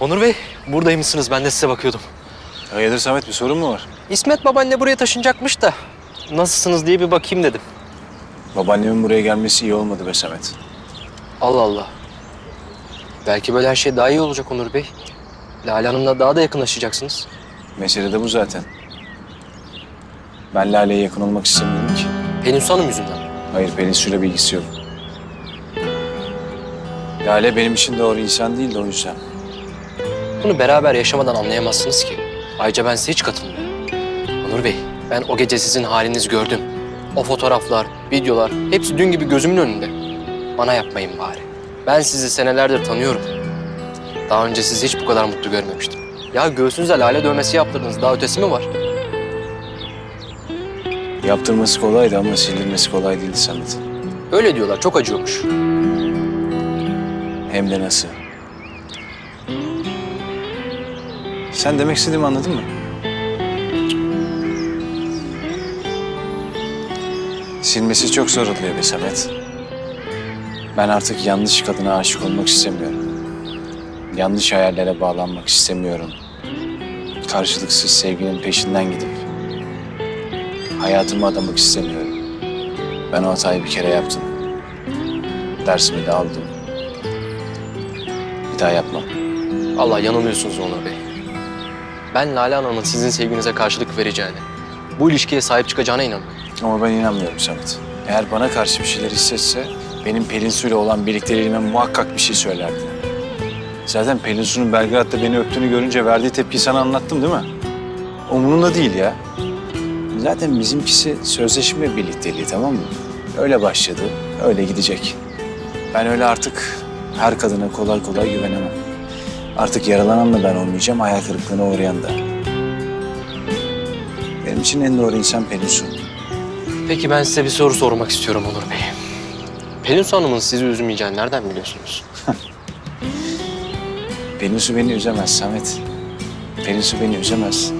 Onur Bey, buradaymışsınız. Ben de size bakıyordum. Hayırdır Samet bir sorun mu var? İsmet babaanne buraya taşınacakmış da nasılsınız diye bir bakayım dedim. Babaannemin buraya gelmesi iyi olmadı be Samet. Allah Allah. Belki böyle her şey daha iyi olacak Onur Bey. Lale Hanım'la daha da yakınlaşacaksınız. Mesele de bu zaten. Ben Lale'ye yakın olmak istemiyorum ki. Pelinsu Hanım yüzünden. Hayır Pelin Su'yla bir ilgisi yok. Lale benim için doğru insan değil de o yüzden. Bunu beraber yaşamadan anlayamazsınız ki. Ayrıca ben size hiç katılmıyorum. Onur Bey, ben o gece sizin halinizi gördüm. O fotoğraflar, videolar hepsi dün gibi gözümün önünde. Bana yapmayın bari. Ben sizi senelerdir tanıyorum. Daha önce sizi hiç bu kadar mutlu görmemiştim. Ya göğsünüze lale dövmesi yaptırdınız. Daha ötesi mi var? Yaptırması kolaydı ama sildirmesi kolay değildi Samet. Öyle diyorlar. Çok acıyormuş. Hem de nasıl. Sen demek istediğimi anladın mı? Silmesi çok zor oluyor be. Ben artık yanlış kadına aşık olmak istemiyorum. Yanlış hayallere bağlanmak istemiyorum. Karşılıksız sevginin peşinden gidip hayatımı adamak istemiyorum. Ben o hatayı bir kere yaptım. Dersimi de aldım. Bir daha yapmam. Allah yanılıyorsunuz Onur Bey. Ben Lale Hanım'ın sizin sevginize karşılık vereceğine, bu ilişkiye sahip çıkacağına inanıyorum. Ama ben inanmıyorum Samet. Eğer bana karşı bir şeyler hissetse benim Pelin Su'yla olan birlikteliğime muhakkak bir şey söylerdi. Zaten Pelin Su'nun Belgrad'da beni öptüğünü görünce verdiği tepkiyi sana anlattım değil mi? Umurunda değil ya. Zaten bizimkisi sözleşme birlikteliği tamam mı? Öyle başladı, öyle gidecek. Ben öyle artık her kadına kolay kolay güvenemem. Artık yaralanan da ben olmayacağım, hayal kırıklığına uğrayan da. Benim için en doğru insan Pelin Su. Peki ben size bir soru sormak istiyorum Onur Bey. Pelin Hanım'ın sizi üzmeyeceğini nereden biliyorsunuz? Pelin Su beni üzemez Samet. Pelin Su beni üzemez.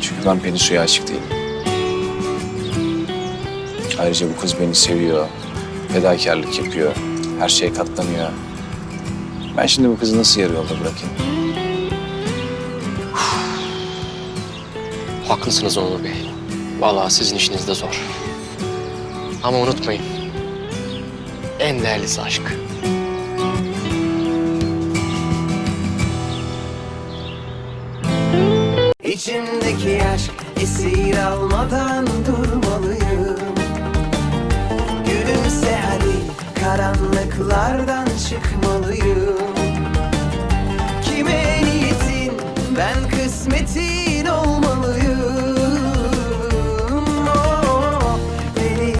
Çünkü ben Pelin Su'ya aşık değilim. Ayrıca bu kız beni seviyor. Fedakarlık yapıyor. Her şeye katlanıyor. Ben şimdi bu kızı nasıl yarı yolda bırakayım? Haklısınız Onur Bey. Vallahi sizin işiniz de zor. Ama unutmayın. En değerlisi aşk. İçimdeki aşk esir almadan durmalıyım Gülümse hadi karanlıklardan çıkmalıyım ben olmalıyım